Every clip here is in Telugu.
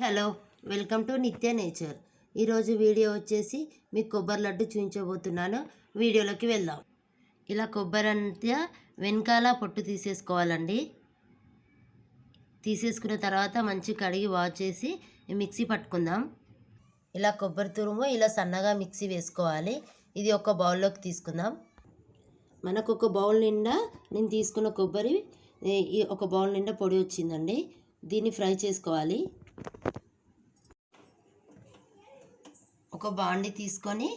Hello welcome to Nitya nature. ఈరోజు వీడియో వచ్చేసి మీకు కొబ్బరి లడ్డు చూపించబోతున్నాను వీడియోలోకి వెళ్దాం. ఇలా కొబ్బరి అంతా వెనకాల పొట్టు తీసేసుకోవాలండి. తీసేసుకున్న తర్వాత మంచి కడిగి వాష్ చేసి మిక్సీ పట్టుకుందాం. ఇలా కొబ్బరి తురుము ఇలా సన్నగా మిక్సీ వేసుకోవాలి. ఇది ఒక బౌల్లోకి తీసుకుందాం. మనకు ఒక బౌల్ నిండా నేను తీసుకున్న కొబ్బరి ఈ ఒక బౌల్ నిండా పొడి వచ్చిందండి. దీన్ని ఫ్రై చేసుకోవాలి. ఒక బాండి తీసుకొని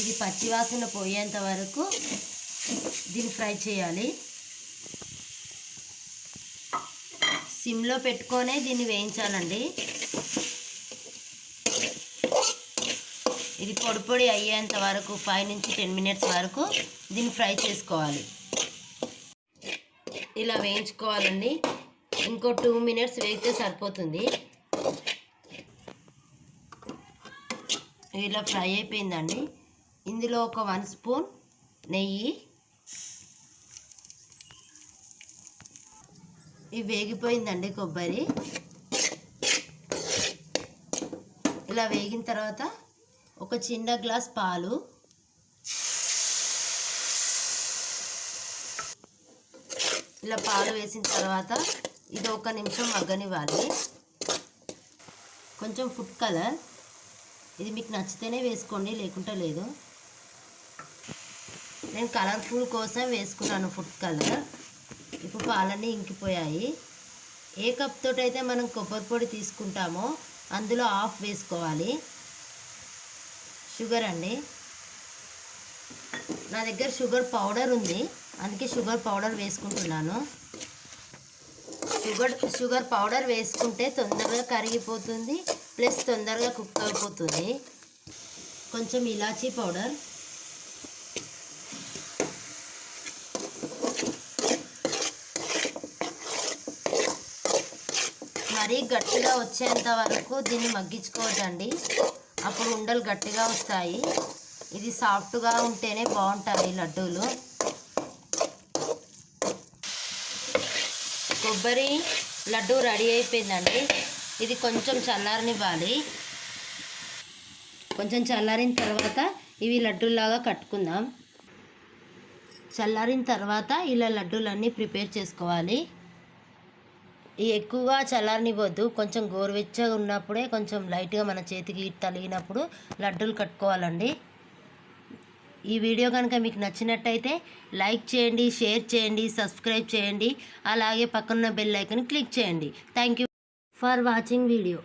ఇది పచ్చివాసన పోయేంత వరకు దీన్ని ఫ్రై చేయాలి. సిమ్లో పెట్టుకొనే దీన్ని వేయించాలండి. ఇది పొడి పొడి అయ్యేంత వరకు ఫైవ్ నుంచి టెన్ మినిట్స్ వరకు దీన్ని ఫ్రై చేసుకోవాలి. ఇలా వేయించుకోవాలండి. ఇంకో టూ మినిట్స్ వేగితే సరిపోతుంది. ఇలా ఫ్రై అయిపోయిందండి. ఇందులో ఒక వన్ స్పూన్ నెయ్యి. ఇవి వేగిపోయిందండి కొబ్బరి. ఇలా వేగిన తర్వాత ఒక చిన్న గ్లాస్ పాలు. ఇలా పాలు వేసిన తర్వాత ఇది ఒక నిమిషం మగ్గనివ్వాలి. కొంచెం ఫుడ్ కలర్ ఇది మీకు నచ్చితేనే వేసుకోండి లేకుంటే లేదు. నేను కలర్ఫుల్ కోసం వేసుకున్నాను ఫుడ్ కలర్ ఇప్పుడు పాలన్నీ ఇంకిపోయాయి. ఏ కప్ తోటి అయితే మనం కొబ్బరి పొడి తీసుకుంటామో అందులో ఆఫ్ వేసుకోవాలి. షుగర్ అండి. నా దగ్గర షుగర్ పౌడర్ ఉంది. అందుకే షుగర్ పౌడర్ వేసుకుంటున్నాను. షుగర్ షుగర్ పౌడర్ వేసుకుంటే తొందరగా కరిగిపోతుంది ప్లస్ తొందరగా కుక్ అయిపోతుంది. కొంచెం ఇలాచీ పౌడర్. మరీ గట్టిగా వచ్చేంత వరకు దీన్ని మగ్గించుకోవద్దండి. అప్పుడు ఉండలు గట్టిగా వస్తాయి. ఇది సాఫ్ట్గా ఉంటేనే బాగుంటాయి లడ్డూలు. కొబ్బరి లడ్డు రెడీ అయిపోయిందండి. ఇది కొంచెం చల్లారనివ్వాలి. కొంచెం చల్లారిన తర్వాత ఇవి లడ్డూలాగా కట్టుకుందాం. చల్లారిన తర్వాత ఇలా లడ్డూలన్నీ ప్రిపేర్ చేసుకోవాలి. ఎక్కువగా చల్లారనివ్వద్దు. కొంచెం గోరువెచ్చగా ఉన్నప్పుడే కొంచెం లైట్గా మన చేతికి తలిగినప్పుడు లడ్డూలు కట్టుకోవాలండి. ఈ వీడియో కనుక మీకు నచ్చినట్టయితే లైక్ చేయండి షేర్ చేయండి సబ్స్క్రైబ్ చేయండి. అలాగే పక్కన బెల్ ఐకన్ క్లిక్ చేయండి. Thank you for watching video